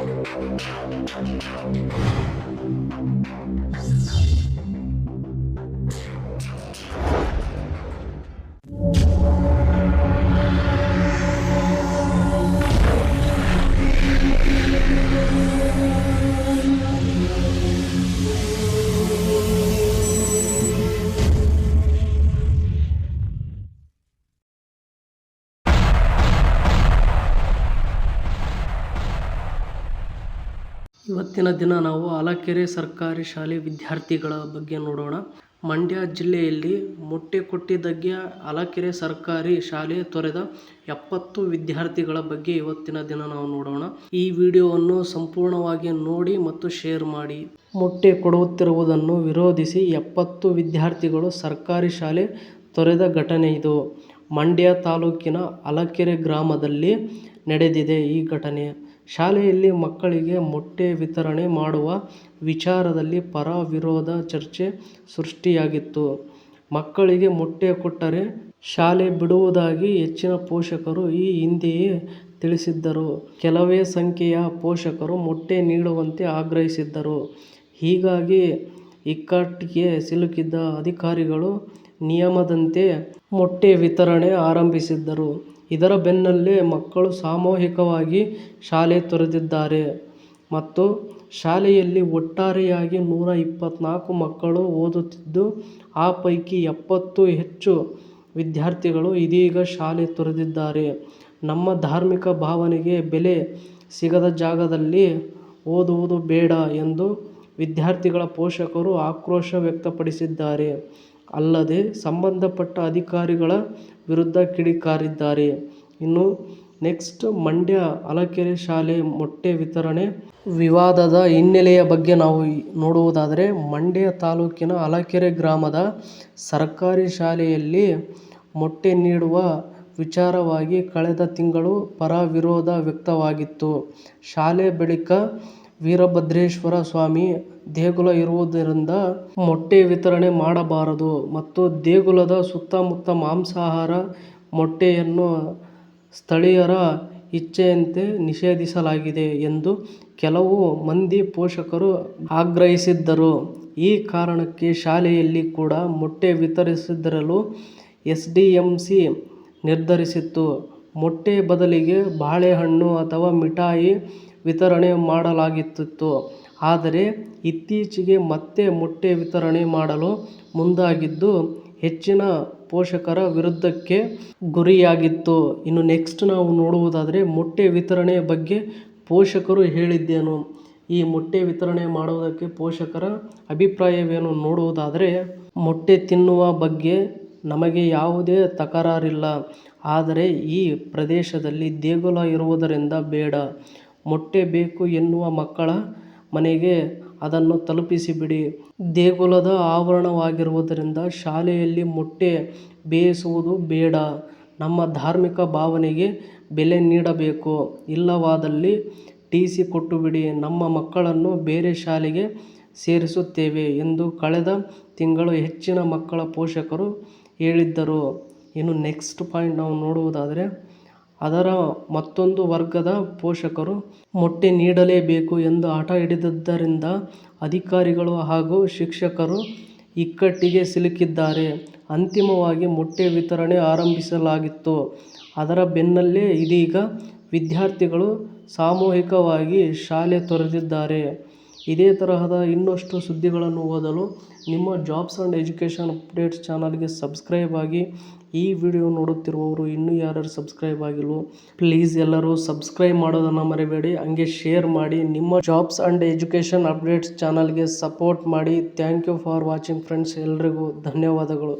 Thank you. ಇವತ್ತಿನ ದಿನ ನಾವು ಹಲಕೆರೆ ಸರ್ಕಾರಿ ಶಾಲೆ ವಿದ್ಯಾರ್ಥಿಗಳ ಬಗ್ಗೆ ನೋಡೋಣ. ಮಂಡ್ಯ ಜಿಲ್ಲೆಯಲ್ಲಿ ಮೊಟ್ಟೆ ಕೊಟ್ಟಿದ್ದಕ್ಕೆ ಹಲಕೆರೆ ಸರ್ಕಾರಿ ಶಾಲೆ ತೊರೆದ ಎಪ್ಪತ್ತು ವಿದ್ಯಾರ್ಥಿಗಳ ಬಗ್ಗೆ ಇವತ್ತಿನ ದಿನ ನಾವು ನೋಡೋಣ. ಈ ವಿಡಿಯೋವನ್ನು ಸಂಪೂರ್ಣವಾಗಿ ನೋಡಿ ಮತ್ತು ಶೇರ್ ಮಾಡಿ. ಮೊಟ್ಟೆ ಕೊಡುತ್ತಿರುವುದನ್ನು ವಿರೋಧಿಸಿ ಎಪ್ಪತ್ತು ವಿದ್ಯಾರ್ಥಿಗಳು ಸರ್ಕಾರಿ ಶಾಲೆ ತೊರೆದ ಘಟನೆ ಇದು. ಮಂಡ್ಯ ತಾಲೂಕಿನ ಅಲಕೆರೆ ಗ್ರಾಮದಲ್ಲಿ ನಡೆದಿದೆ ಈ ಘಟನೆ. ಶಾಲೆಯಲ್ಲಿ ಮಕ್ಕಳಿಗೆ ಮೊಟ್ಟೆ ವಿತರಣೆ ಮಾಡುವ ವಿಚಾರದಲ್ಲಿ ಪರ ವಿರೋಧ ಚರ್ಚೆ ಸೃಷ್ಟಿಯಾಗಿತ್ತು. ಮಕ್ಕಳಿಗೆ ಮೊಟ್ಟೆ ಕೊಟ್ಟರೆ ಶಾಲೆ ಬಿಡುವುದಾಗಿ ಹೆಚ್ಚಿನ ಪೋಷಕರು ಈ ಹಿಂದೆಯೇ ತಿಳಿಸಿದ್ದರು. ಕೆಲವೇ ಸಂಖ್ಯೆಯ ಪೋಷಕರು ಮೊಟ್ಟೆ ನೀಡುವಂತೆ ಆಗ್ರಹಿಸಿದ್ದರು. ಹೀಗಾಗಿ ಇಕ್ಕಟ್ಟಿಗೆ ಸಿಲುಕಿದ್ದ ಅಧಿಕಾರಿಗಳು ನಿಯಮದಂತೆ ಮೊಟ್ಟೆ ವಿತರಣೆ ಆರಂಭಿಸಿದ್ದರು. ಇದರ ಬೆನ್ನಲ್ಲೇ ಮಕ್ಕಳು ಸಾಮೂಹಿಕವಾಗಿ ಶಾಲೆ ತೊರೆದಿದ್ದಾರೆ. ಮತ್ತು ಶಾಲೆಯಲ್ಲಿ ಒಟ್ಟಾರೆಯಾಗಿ ನೂರ ಇಪ್ಪತ್ತ್ನಾಲ್ಕು ಮಕ್ಕಳು ಓದುತ್ತಿದ್ದು, ಆ ಪೈಕಿ ಎಪ್ಪತ್ತು ಹೆಚ್ಚು ವಿದ್ಯಾರ್ಥಿಗಳು ಇದೀಗ ಶಾಲೆ ತೊರೆದಿದ್ದಾರೆ. ನಮ್ಮ ಧಾರ್ಮಿಕ ಭಾವನೆಗೆ ಬೆಲೆ ಸಿಗದ ಜಾಗದಲ್ಲಿ ಓದುವುದು ಬೇಡ ಎಂದು ವಿದ್ಯಾರ್ಥಿಗಳ ಪೋಷಕರು ಆಕ್ರೋಶ ವ್ಯಕ್ತಪಡಿಸಿದ್ದಾರೆ. ಅಲ್ಲದೆ ಸಂಬಂಧಪಟ್ಟ ಅಧಿಕಾರಿಗಳ ವಿರುದ್ಧ ಕಿಡಿಕಾರಿದ್ದಾರೆ. ಇನ್ನು ನೆಕ್ಸ್ಟ್ ಮಂಡ್ಯ ಅಲಕೆರೆ ಶಾಲೆ ಮೊಟ್ಟೆ ವಿತರಣೆ ವಿವಾದದ ಹಿನ್ನೆಲೆಯ ಬಗ್ಗೆ ನಾವು ನೋಡುವುದಾದರೆ, ಮಂಡ್ಯ ತಾಲೂಕಿನ ಅಲಕೆರೆ ಗ್ರಾಮದ ಸರ್ಕಾರಿ ಶಾಲೆಯಲ್ಲಿ ಮೊಟ್ಟೆ ನೀಡುವ ವಿಚಾರವಾಗಿ ಕಳೆದ ತಿಂಗಳು ಪರ ವಿರೋಧ ವ್ಯಕ್ತವಾಗಿತ್ತು. ಶಾಲೆ ಬಳಿಕ ವೀರಭದ್ರೇಶ್ವರ ಸ್ವಾಮಿ, ದೇಗುಲ ಇರುವುದರಿಂದ ಮೊಟ್ಟೆ ವಿತರಣೆ ಮಾಡಬಾರದು ಮತ್ತು ದೇಗುಲದ ಸುತ್ತಮುತ್ತ ಮಾಂಸಾಹಾರ ಮೊಟ್ಟೆಯನ್ನು ಸ್ಥಳೀಯರ ಇಚ್ಛೆಯಂತೆ ನಿಷೇಧಿಸಲಾಗಿದೆ ಎಂದು ಕೆಲವು ಮಂದಿ ಪೋಷಕರು ಆಗ್ರಹಿಸಿದ್ದರು. ಈ ಕಾರಣಕ್ಕೆ ಶಾಲೆಯಲ್ಲಿ ಕೂಡ ಮೊಟ್ಟೆ ವಿತರಿಸದಿರಲು ಎಸ್ ಡಿ ಎಂ ಸಿ ನಿರ್ಧರಿಸಿತ್ತು. ಮೊಟ್ಟೆ ಬದಲಿಗೆ ಬಾಳೆಹಣ್ಣು ಅಥವಾ ಮಿಠಾಯಿ ವಿತರಣೆ ಮಾಡಲಾಗುತ್ತಿತ್ತು. ಆದರೆ ಇತ್ತೀಚೆಗೆ ಮತ್ತೆ ಮೊಟ್ಟೆ ವಿತರಣೆ ಮಾಡಲು ಮುಂದಾಗಿದ್ದು, ಹೆಚ್ಚಿನ ಪೋಷಕರ ವಿರುದ್ಧಕ್ಕೆ ಗುರಿಯಾಗಿತ್ತು. ಇನ್ನು ನೆಕ್ಸ್ಟ್ ನಾವು ನೋಡುವುದಾದರೆ ಮೊಟ್ಟೆ ವಿತರಣೆ ಬಗ್ಗೆ ಪೋಷಕರು ಹೇಳಿದ್ದೇನು? ಈ ಮೊಟ್ಟೆ ವಿತರಣೆ ಮಾಡುವುದಕ್ಕೆ ಪೋಷಕರ ಅಭಿಪ್ರಾಯವೇನು? ನೋಡುವುದಾದರೆ ಮೊಟ್ಟೆ ತಿನ್ನುವ ಬಗ್ಗೆ ನಮಗೆ ಯಾವುದೇ ತಕರಾರಿಲ್ಲ. ಆದರೆ ಈ ಪ್ರದೇಶದಲ್ಲಿ ದೇಗುಲ ಇರುವುದರಿಂದ ಬೇಡ. ಮೊಟ್ಟೆ ಬೇಕು ಎನ್ನುವ ಮಕ್ಕಳ ಮನೆಗೆ ಅದನ್ನು ತಲುಪಿಸಿಬಿಡಿ ದೇಗುಲದ ಆವರಣವಾಗಿರುವುದರಿಂದ ಶಾಲೆಯಲ್ಲಿ ಮೊಟ್ಟೆ ಬೇಯಿಸುವುದು ಬೇಡ. ನಮ್ಮ ಧಾರ್ಮಿಕ ಭಾವನೆಗೆ ಬೆಲೆ ನೀಡಬೇಕು. ಇಲ್ಲವಾದಲ್ಲಿ ಟಿ ಸಿ ಕೊಟ್ಟುಬಿಡಿ ನಮ್ಮ ಮಕ್ಕಳನ್ನು ಬೇರೆ ಶಾಲೆಗೆ ಸೇರಿಸುತ್ತೇವೆ ಎಂದು ಕಳೆದ ತಿಂಗಳು ಹೆಚ್ಚಿನ ಮಕ್ಕಳ ಪೋಷಕರು ಹೇಳಿದ್ದರು. ಇನ್ನು ನೆಕ್ಸ್ಟ್ ಪಾಯಿಂಟ್ ನಾವು ನೋಡುವುದಾದರೆ ಅದರ ಮತ್ತೊಂದು ವರ್ಗದ ಪೋಷಕರು ಮೊಟ್ಟೆ ನೀಡಲೇಬೇಕು ಎಂದು ಹಠ ಹಿಡಿದಿದ್ದರಿಂದ ಅಧಿಕಾರಿಗಳು ಹಾಗೂ ಶಿಕ್ಷಕರು ಇಕ್ಕಟ್ಟಿಗೆ ಸಿಲುಕಿದ್ದಾರೆ. ಅಂತಿಮವಾಗಿ ಮೊಟ್ಟೆ ವಿತರಣೆ ಆರಂಭಿಸಲಾಗಿತ್ತು. ಅದರ ಬೆನ್ನಲ್ಲೇ ಇದೀಗ ವಿದ್ಯಾರ್ಥಿಗಳು ಸಾಮೂಹಿಕವಾಗಿ ಶಾಲೆ ತೊರೆದಿದ್ದಾರೆ. ಇದೇ ತರಹದ ಇನ್ನಷ್ಟು ಸುದ್ದಿಗಳನ್ನು ಓದಲು ನಿಮ್ಮ ಜಾಬ್ಸ್ ಆ್ಯಂಡ್ ಎಜುಕೇಷನ್ ಅಪ್ಡೇಟ್ಸ್ ಚಾನಲ್ಗೆ ಸಬ್ಸ್ಕ್ರೈಬ್ ಆಗಿ ಈ ವಿಡಿಯೋ ನೋಡುತ್ತಿರುವವರು ಇನ್ನೂ ಯಾರ್ಯಾರು ಸಬ್ಸ್ಕ್ರೈಬ್ ಆಗಿಲ್ವೋ ಪ್ಲೀಸ್ ಎಲ್ಲರೂ ಸಬ್ಸ್ಕ್ರೈಬ್ ಮಾಡೋದನ್ನು ಮರಿಬೇಡಿ. ಹಂಗೆ ಶೇರ್ ಮಾಡಿ ನಿಮ್ಮ ಜಾಬ್ಸ್ ಆ್ಯಂಡ್ ಎಜುಕೇಷನ್ ಅಪ್ಡೇಟ್ಸ್ ಚಾನಲ್ಗೆ ಸಪೋರ್ಟ್ ಮಾಡಿ. Thank you for watching friends ಎಲ್ರಿಗೂ ಧನ್ಯವಾದಗಳು.